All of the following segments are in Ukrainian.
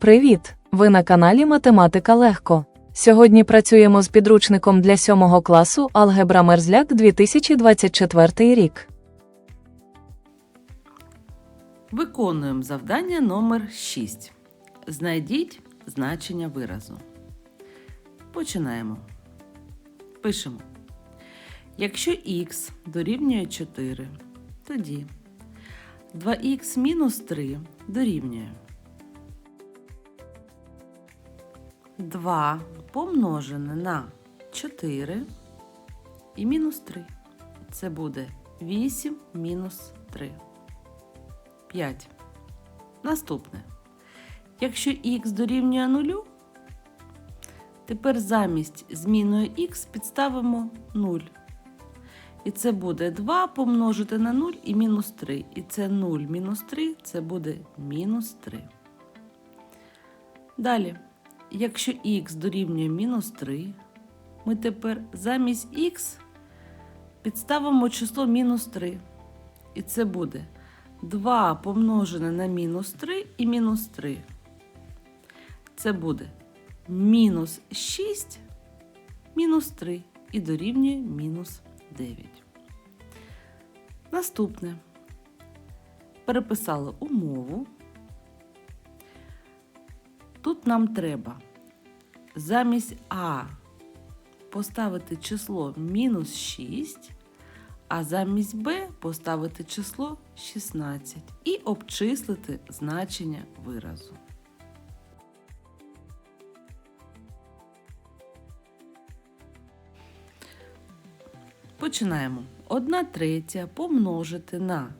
Привіт! Ви на каналі Математика Легко. Сьогодні працюємо з підручником для 7 класу Алгебра Мерзляк 2024 рік. Виконуємо завдання номер 6. Знайдіть значення виразу. Починаємо. Пишемо. Якщо х дорівнює 4, тоді 2х мінус 3 дорівнює 2 помножене на 4 і мінус 3. Це буде 8 мінус 3. 5. Наступне. Якщо х дорівнює 0, тепер замість зміною х підставимо 0. І це буде 2 помножити на 0 і мінус 3. І це 0 мінус 3, це буде мінус 3. Далі, якщо х дорівнює мінус 3, ми тепер замість х підставимо число мінус 3. І це буде 2 помножене на мінус 3 і мінус 3. Це буде мінус 6 мінус 3 і дорівнює мінус 9. Наступне. Переписали умову. Тут нам треба замість А поставити число мінус 6 а замість b поставити число 16 і обчислити значення виразу. Починаємо. 1 третя помножити на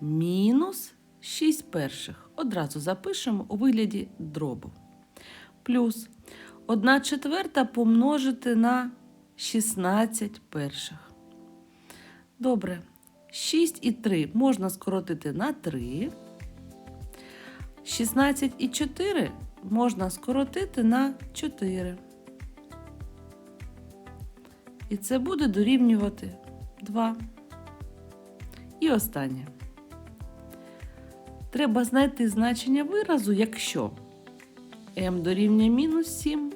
мінус 6 перших. Одразу запишемо у вигляді дробу. Плюс 1 четверта помножити на 16 перших. Добре. 6 і 3 можна скоротити на 3. 16 і 4 можна скоротити на 4. І це буде дорівнювати 2. І останнє. Треба знайти значення виразу, якщо m дорівнює мінус 7,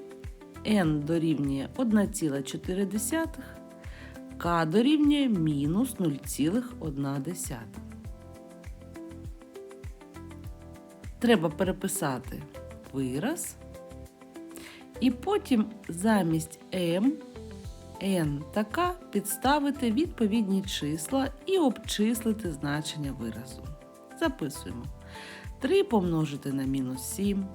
n дорівнює 1,4. К дорівнює мінус 0,1. Треба переписати вираз. І потім замість m, n та k підставити відповідні числа і обчислити значення виразу. Записуємо. 3 помножити на мінус 7,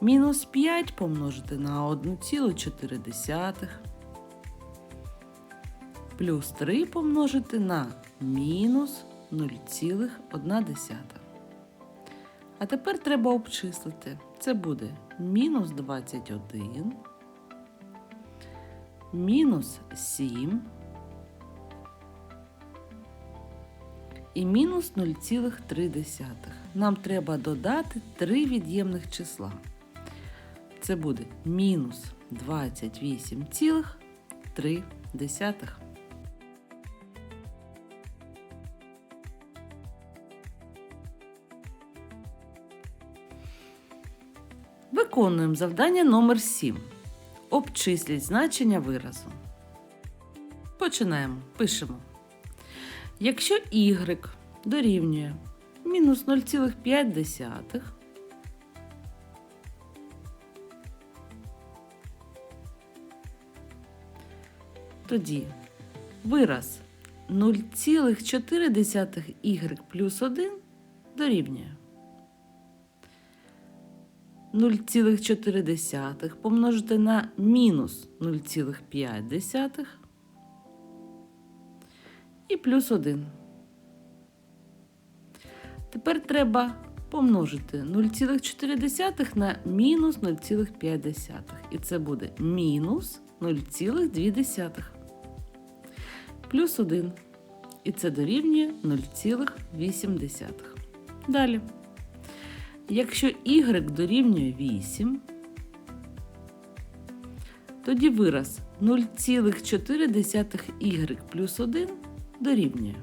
мінус 5 помножити на 1,4 плюс 3 помножити на мінус 0,1. А тепер треба обчислити. Це буде мінус 21, мінус 7 і мінус 0,3. Нам треба додати три від'ємних числа. Це буде мінус 28,3. Виконуємо завдання номер 7. Обчисліть значення виразу. Починаємо. Пишемо. Якщо y дорівнює мінус 0,5, тоді вираз 0,4y плюс 1 дорівнює 0,4 помножити на мінус 0,5 і плюс 1. Тепер треба помножити 0,4 на мінус 0,5. І це буде мінус 0,2. Плюс 1. І це дорівнює 0,8. Далі. Якщо y дорівнює 8, тоді вираз 0,4y плюс 1 дорівнює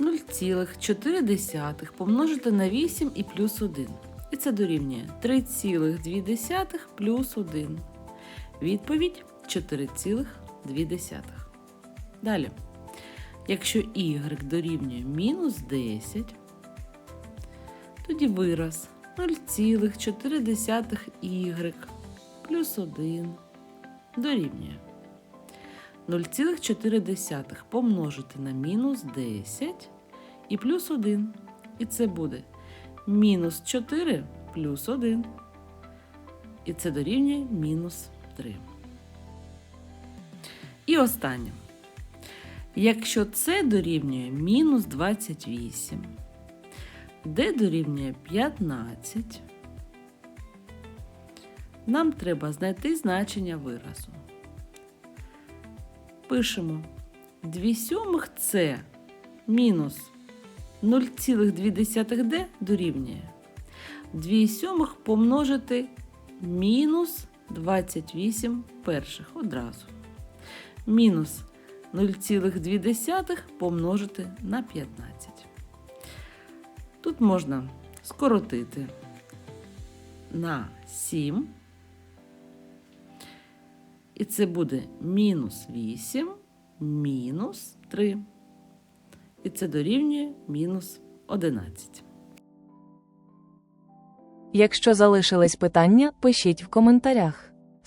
0,4 помножити на 8 і плюс 1. І це дорівнює 3,2 плюс 1. Відповідь 4,2. Далі. Якщо y дорівнює мінус 10, тоді вираз 0,4y плюс 1 дорівнює 0,4 помножити на мінус 10 і плюс 1. І це буде мінус 4 плюс 1. І це дорівнює мінус 3. І останнє. Якщо це дорівнює мінус 28, d дорівнює 15, нам треба знайти значення виразу. Пишемо 2 сьомих це мінус 0,2d дорівнює 2 сьомих помножити мінус 28 перших одразу. Мінус 0,2 помножити на 15. Тут можна скоротити на 7. І це буде мінус 8 мінус 3. І це дорівнює мінус 11. Якщо залишились питання, пишіть в коментарях.